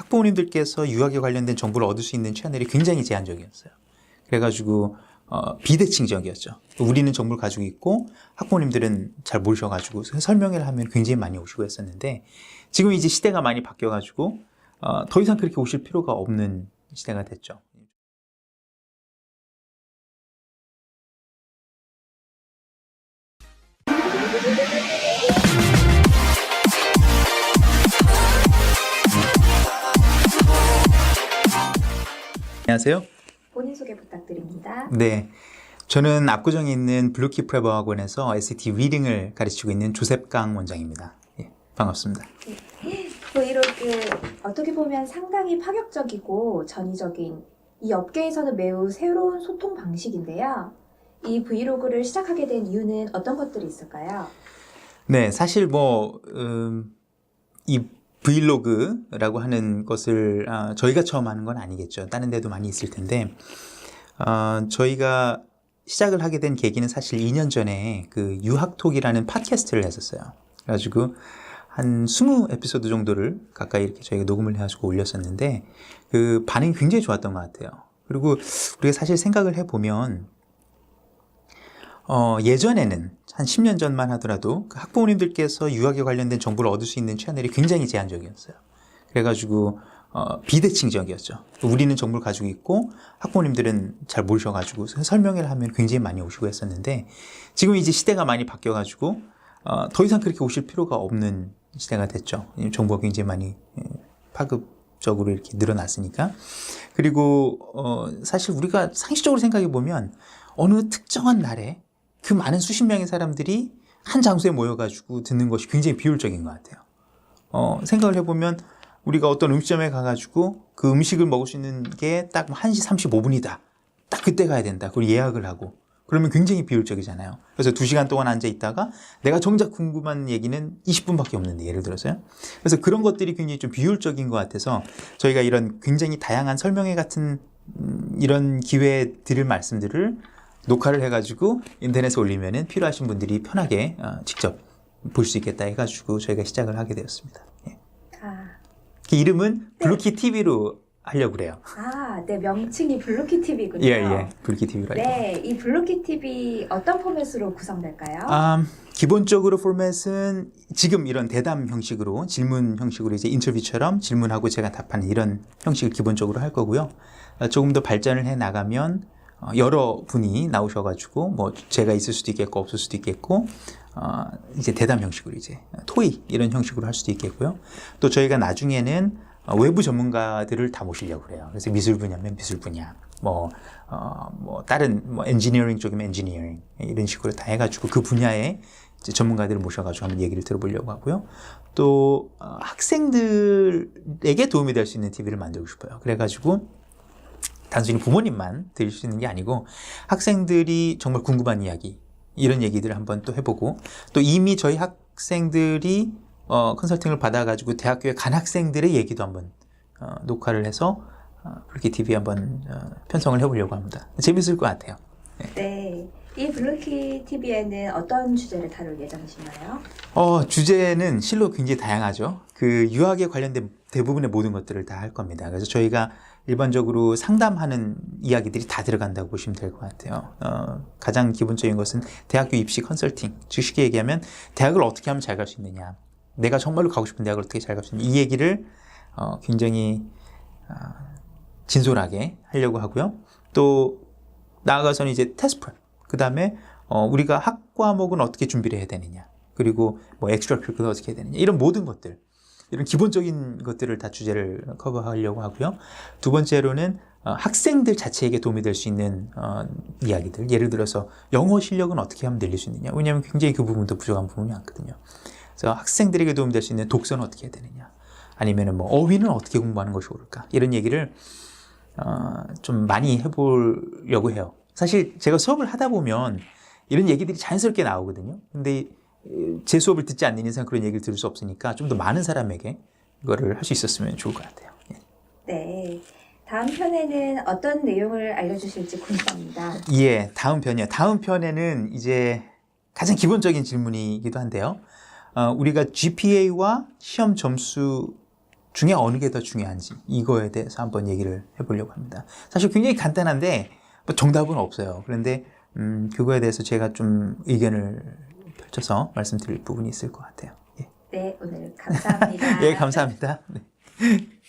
학부모님들께서 유학에 관련된 정보를 얻을 수 있는 채널이 굉장히 제한적이었어요. 그래가지고 어, 비대칭적이었죠. 우리는 정보를 가지고 있고 학부모님들은 잘 모르셔가지고 설명회를 하면 굉장히 많이 오시고 했었는데 지금 이제 시대가 많이 바뀌어가지고 어, 더 이상 그렇게 오실 필요가 없는 시대가 됐죠. 안녕하세요. 본인 소개 부탁드립니다. 네. 저는 압구정에 있는 블루키 프레버 학원에서 SAT 리딩을 가르치고 있는 조셉강 원장입니다. 예, 반갑습니다. 브이로그 어떻게 보면 상당히 파격적이고 전위적인 이 업계에서는 매우 새로운 소통 방식인데요. 이 브이로그를 시작하게 된 이유는 어떤 것들이 있을까요? 네, 사실 뭐, 음, 이 브이로그라고 하는 것을 아, 저희가 처음 하는 건 아니겠죠. 다른 데도 많이 있을 텐데, 어, 저희가 시작을 하게 된 계기는 사실 2년 전에 그 유학톡이라는 팟캐스트를 했었어요. 그래가지고 한 20에피소드 정도를 가까이 이렇게 저희가 녹음을 해가지고 올렸었는데, 그 반응이 굉장히 좋았던 것 같아요. 그리고 우리가 사실 생각을 해보면, 어, 예전에는 한 10년 전만 하더라도 그 학부모님들께서 유학에 관련된 정보를 얻을 수 있는 채널이 굉장히 제한적이었어요. 그래가지고 어, 비대칭적이었죠. 우리는 정보를 가지고 있고 학부모님들은 잘 모르셔가지고 설명회를 하면 굉장히 많이 오시고 했었는데 지금 이제 시대가 많이 바뀌어가지고 어, 더 이상 그렇게 오실 필요가 없는 시대가 됐죠. 정보가 굉장히 많이 예, 파급적으로 이렇게 늘어났으니까. 그리고 어, 사실 우리가 상식적으로 생각해 보면 어느 특정한 날에 그 많은 수십 명의 사람들이 한 장소에 모여가지고 듣는 것이 굉장히 비효율적인 것 같아요. 어, 생각을 해보면 우리가 어떤 음식점에 가가지고 그 음식을 먹을 수 있는 게 딱 1시 35분이다. 딱 그때 가야 된다. 그걸 예약을 하고. 그러면 굉장히 비효율적이잖아요. 그래서 2시간 동안 앉아 있다가 내가 정작 궁금한 얘기는 20분밖에 없는데 예를 들어서요. 그래서 그런 것들이 굉장히 좀 비효율적인 것 같아서 저희가 이런 굉장히 다양한 설명회 같은 음, 이런 기회에 드릴 말씀들을 녹화를 해가지고 인터넷에 올리면은 필요하신 분들이 편하게 어, 직접 볼 수 있겠다 해가지고 저희가 시작을 하게 되었습니다. 예. 아, 그 이름은 블루키 TV로 하려고 그래요. 아, 네, 명칭이 블루키 TV군요. 예, 예. 블루키 TV로 하려고. 네, 이 블루키 TV 어떤 포맷으로 구성될까요? 아, 기본적으로 포맷은 지금 이런 대담 형식으로 질문 형식으로 이제 인터뷰처럼 질문하고 제가 답하는 이런 형식을 기본적으로 할 거고요. 어, 조금 더 발전을 해 나가면 어, 여러 분이 나오셔가지고 뭐 제가 있을 수도 있겠고 없을 수도 있겠고 어, 이제 대담 형식으로 이제 토의 이런 형식으로 할 수도 있겠고요. 또 저희가 나중에는 어, 외부 전문가들을 다 모시려고 그래요. 그래서 미술 분야면 미술 분야, 뭐, 어, 뭐 다른 뭐 엔지니어링 쪽이면 엔지니어링 이런 식으로 다 해가지고 그 분야에 전문가들을 모셔가지고 한번 얘기를 들어보려고 하고요. 또 어, 학생들에게 도움이 될 수 있는 TV를 만들고 싶어요. 그래가지고 단순히 부모님만 들을 수 있는 게 아니고 학생들이 정말 궁금한 이야기 이런 얘기들을 한번 또 해보고 또 이미 저희 학생들이 어, 컨설팅을 받아가지고 대학교에 간 학생들의 얘기도 한번 어, 녹화를 해서 어, 그렇게 TV 한번 어, 편성을 해보려고 합니다. 재밌을 것 같아요. 네. 이 블루키 TV에는 어떤 주제를 다룰 예정이신가요? 어, 주제는 실로 굉장히 다양하죠. 그 유학에 관련된 대부분의 모든 것들을 다 할 겁니다. 그래서 저희가 일반적으로 상담하는 이야기들이 다 들어간다고 보시면 될 것 같아요. 어, 가장 기본적인 것은 대학교 입시 컨설팅. 즉 쉽게 얘기하면 대학을 어떻게 하면 잘 갈 수 있느냐. 내가 정말로 가고 싶은 대학을 어떻게 잘 갈 수 있느냐. 이 얘기를 어, 굉장히 어, 진솔하게 하려고 하고요. 또 나아가서는 이제 테스트 프랩. 그 다음에 어, 우리가 학 과목은 어떻게 준비를 해야 되느냐. 그리고 뭐 엑스트라 커리큘럼 어떻게 해야 되느냐. 이런 모든 것들. 이런 기본적인 것들을 다 주제를 커버하려고 하고요. 두 번째로는 어, 학생들 자체에게 도움이 될 수 있는 어, 이야기들. 예를 들어서 영어 실력은 어떻게 하면 늘릴 수 있느냐. 왜냐하면 굉장히 그 부분도 부족한 부분이 많거든요. 그래서 학생들에게 도움이 될 수 있는 독서는 어떻게 해야 되느냐. 아니면은 뭐 어휘는 어떻게 공부하는 것이 옳을까. 이런 얘기를 어, 좀 많이 해보려고 해요. 사실 제가 수업을 하다 보면 이런 얘기들이 자연스럽게 나오거든요. 근데 제 수업을 듣지 않는 이상 그런 얘기를 들을 수 없으니까 좀 더 많은 사람에게 이거를 할 수 있었으면 좋을 것 같아요. 예. 네. 다음 편에는 어떤 내용을 알려주실지 궁금합니다. 예, 다음 편이요. 다음 편에는 이제 가장 기본적인 질문이기도 한데요. 어, 우리가 GPA와 시험 점수를 중에 어느 게 더 중요한지 이거에 대해서 한번 얘기를 해보려고 합니다. 사실 굉장히 간단한데 뭐 정답은 없어요. 그런데 음, 그거에 대해서 제가 좀 의견을 펼쳐서 말씀드릴 부분이 있을 것 같아요. 예, 네, 오늘 감사합니다. 예 감사합니다. 네.